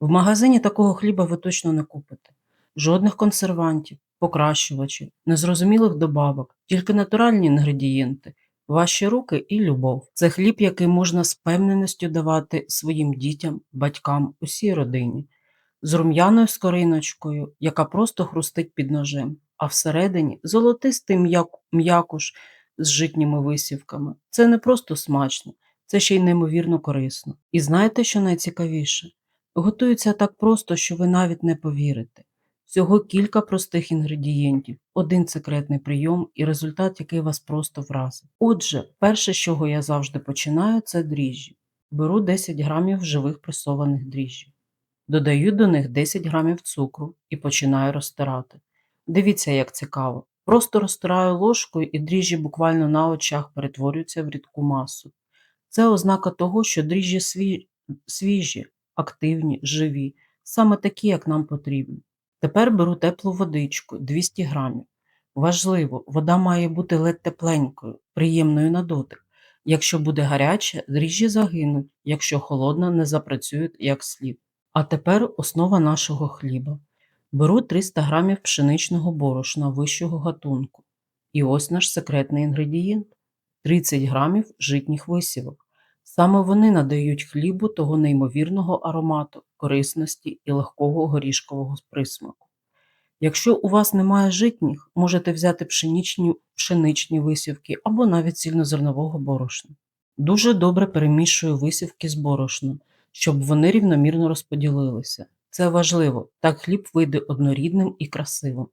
В магазині такого хліба ви точно не купите. Жодних консервантів, покращувачів, незрозумілих добавок, тільки натуральні інгредієнти, ваші руки і любов. Це хліб, який можна з певненістю давати своїм дітям, батькам, усій родині, з рум'яною скориночкою, яка просто хрустить під ножем, а всередині золотистий м'як- м'якуш з житніми висівками. Це не просто смачно, це ще й неймовірно корисно. І знаєте, що найцікавіше? Готується так просто, що ви навіть не повірите. Всього кілька простих інгредієнтів, один секретний прийом і результат, який вас просто вразить. Отже, перше, з чого я завжди починаю, це дріжджі. Беру 10 грамів живих пресованих дріжджів. Додаю до них 10 грамів цукру і починаю розтирати. Дивіться, як цікаво. Просто розтираю ложкою і дріжджі буквально на очах перетворюються в рідку масу. Це ознака того, що дріжджі свіжі, активні, живі, саме такі, як нам потрібно. Тепер беру теплу водичку 200 грамів. Важливо, вода має бути ледь тепленькою, приємною на дотик. Якщо буде гаряча, дріжджі загинуть, якщо холодна, не запрацюють як слід. А тепер основа нашого хліба. Беру 300 грамів пшеничного борошна вищого гатунку. І ось наш секретний інгредієнт 30 грамів житніх висівок. Саме вони надають хлібу того неймовірного аромату, корисності і легкого горішкового присмаку. Якщо у вас немає житніх, можете взяти пшеничні, пшеничні висівки або навіть цільнозернового борошна. Дуже добре перемішую висівки з борошном, щоб вони рівномірно розподілилися. Це важливо, так хліб вийде однорідним і красивим.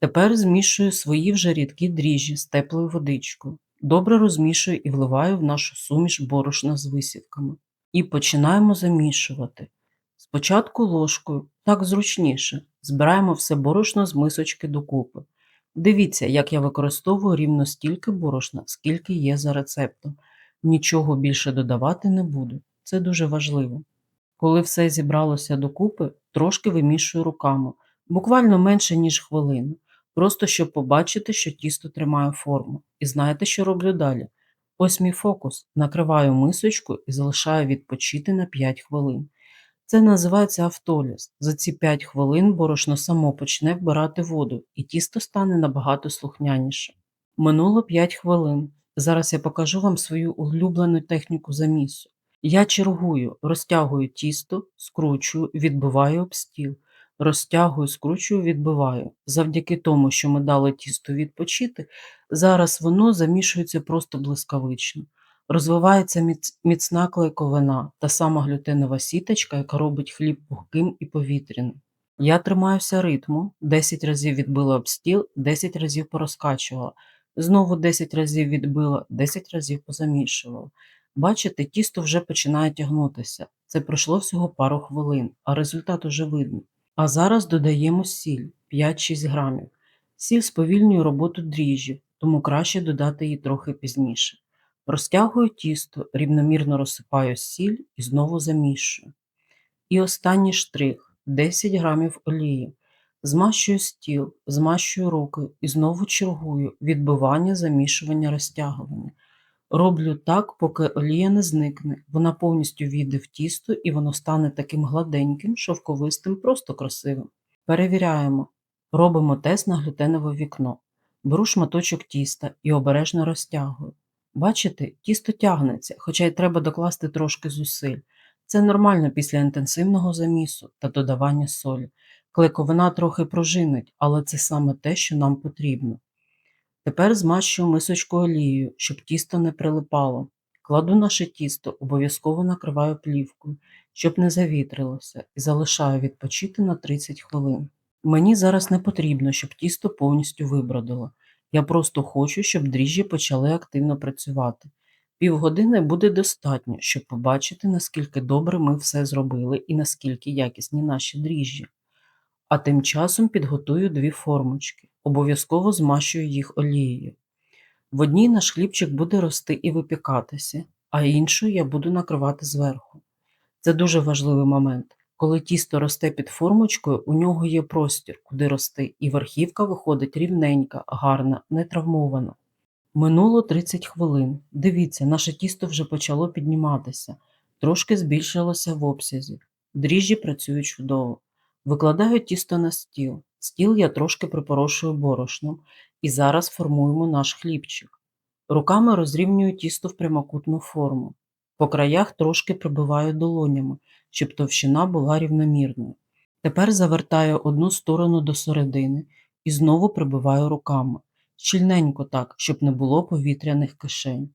Тепер змішую свої вже рідкі дріжджі з теплою водичкою. Добре розмішую і вливаю в нашу суміш борошна з висівками. І починаємо замішувати. Спочатку ложкою, так зручніше, збираємо все борошно з мисочки докупи. Дивіться, як я використовую рівно стільки борошна, скільки є за рецептом. Нічого більше додавати не буду. Це дуже важливо. Коли все зібралося докупи, трошки вимішую руками, буквально менше, ніж хвилину, просто щоб побачити, що тісто тримає форму. І знаєте, що роблю далі? Ось мій фокус. Накриваю мисочку і залишаю відпочити на 5 хвилин. Це називається автоліз. За ці 5 хвилин борошно само почне вбирати воду, і тісто стане набагато слухняніше. Минуло 5 хвилин. Зараз я покажу вам свою улюблену техніку замісу. Я чергую, розтягую тісто, скручую, відбиваю об стіл. Розтягую, скручую, відбиваю. Завдяки тому, що ми дали тісту відпочити, зараз воно замішується просто блискавично. Розвивається міц- міцна клейковина, та сама глютенова сіточка, яка робить хліб пухким і повітряним. Я тримаюся ритму, 10 разів відбила об стіл, 10 разів порозкачувала, знову 10 разів відбила, 10 разів позамішувала. Бачите, тісто вже починає тягнутися. Це пройшло всього пару хвилин, а результат уже видно. А зараз додаємо сіль 5-6 грамів. Сіль сповільнює роботу дріжджів, тому краще додати її трохи пізніше. Розтягую тісто, рівномірно розсипаю сіль і знову замішую. І останній штрих 10 грамів олії. Змащую стіл, змащую руки і знову чергую відбивання, замішування, розтягування. Роблю так, поки олія не зникне, вона повністю війде в тісто і воно стане таким гладеньким, шовковистим, просто красивим. Перевіряємо. Робимо тест на глютенове вікно. Беру шматочок тіста і обережно розтягую. Бачите, тісто тягнеться, хоча й треба докласти трошки зусиль. Це нормально після інтенсивного замісу та додавання солі. Клейковина трохи пружинить, але це саме те, що нам потрібно. Тепер змащую мисочку олією, щоб тісто не прилипало. Кладу наше тісто, обов'язково накриваю плівкою, щоб не завітрилося, і залишаю відпочити на 30 хвилин. Мені зараз не потрібно, щоб тісто повністю вибродило. Я просто хочу, щоб дріжджі почали активно працювати. Півгодини буде достатньо, щоб побачити, наскільки добре ми все зробили і наскільки якісні наші дріжджі. А тим часом підготую дві формочки. Обов'язково змащую їх олією. В одній наш хлібчик буде рости і випікатися, а іншу я буду накривати зверху. Це дуже важливий момент. Коли тісто росте під формочкою, у нього є простір, куди рости, і верхівка виходить рівненька, гарна, не травмована. Минуло 30 хвилин. Дивіться, наше тісто вже почало підніматися, трошки збільшилося в обсязі. Дріжджі працюють чудово. Викладаю тісто на стіл. Стіл я трошки припорошую борошном. І зараз формуємо наш хлібчик. Руками розрівнюю тісто в прямокутну форму. По краях трошки прибиваю долонями, щоб товщина була рівномірною. Тепер завертаю одну сторону до середини і знову прибиваю руками. Щільненько так, щоб не було повітряних кишень.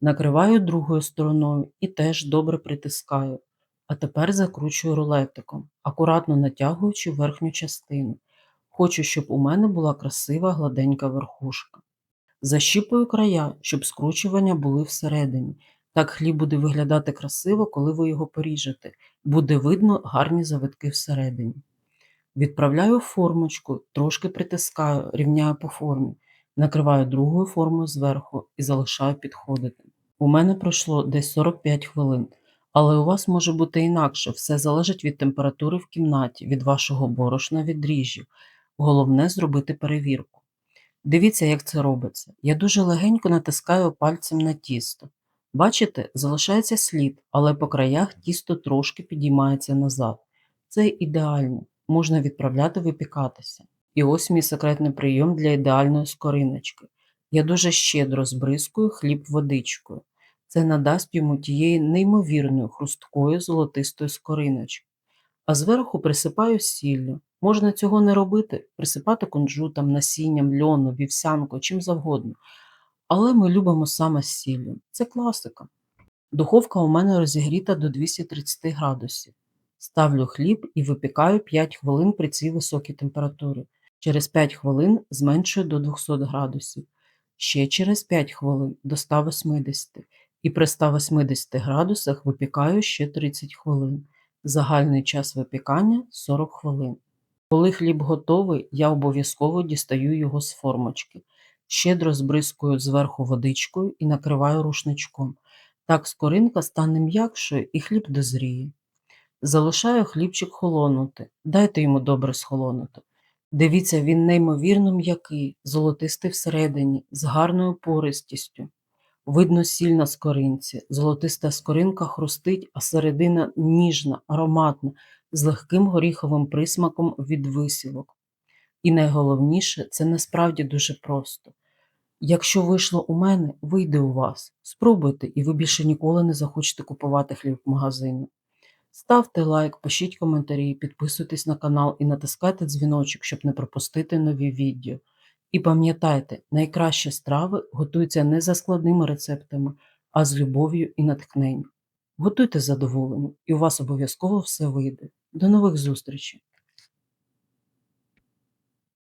Накриваю другою стороною і теж добре притискаю. А тепер закручую рулетиком, акуратно натягуючи верхню частину. Хочу, щоб у мене була красива гладенька верхушка. Защіпую края, щоб скручування були всередині. Так хліб буде виглядати красиво, коли ви його поріжете. Буде видно гарні завитки всередині. Відправляю формочку, трошки притискаю, рівняю по формі, накриваю другою формою зверху і залишаю підходити. У мене пройшло десь 45 хвилин, але у вас може бути інакше, все залежить від температури в кімнаті, від вашого борошна, від дріжджів. Головне зробити перевірку. Дивіться, як це робиться. Я дуже легенько натискаю пальцем на тісто. Бачите, залишається слід, але по краях тісто трошки підіймається назад. Це ідеально, можна відправляти випікатися. І ось мій секретний прийом для ідеальної скориночки. Я дуже щедро збризкую хліб водичкою. Це надасть йому тієї неймовірної хрусткої золотистої скориночки. А зверху присипаю сіллю. Можна цього не робити, присипати кунжутом, насінням, льону, вівсянку, чим завгодно. Але ми любимо саме сіллю. Це класика. Духовка у мене розігріта до 230 градусів. Ставлю хліб і випікаю 5 хвилин при цій високій температурі. Через 5 хвилин зменшую до 200 градусів. Ще через 5 хвилин до 180 і при 180 градусах випікаю ще 30 хвилин. Загальний час випікання 40 хвилин. Коли хліб готовий, я обов'язково дістаю його з формочки. Щедро збризкую зверху водичкою і накриваю рушничком. Так скоринка стане м'якшою і хліб дозріє. Залишаю хлібчик холонути, дайте йому добре схолонути. Дивіться, він неймовірно м'який, золотистий всередині, з гарною пористістю. Видно сіль на скоринці, золотиста скоринка хрустить, а середина ніжна, ароматна, з легким горіховим присмаком від висівок. І найголовніше, це насправді дуже просто. Якщо вийшло у мене, вийде у вас. Спробуйте, і ви більше ніколи не захочете купувати хліб в магазині. Ставте лайк, пишіть коментарі, підписуйтесь на канал і натискайте дзвіночок, щоб не пропустити нові відео. І пам'ятайте, найкращі страви готуються не за складними рецептами, а з любов'ю і натхненням. Готуйте задоволенням, і у вас обов'язково все вийде. До нових зустрічей!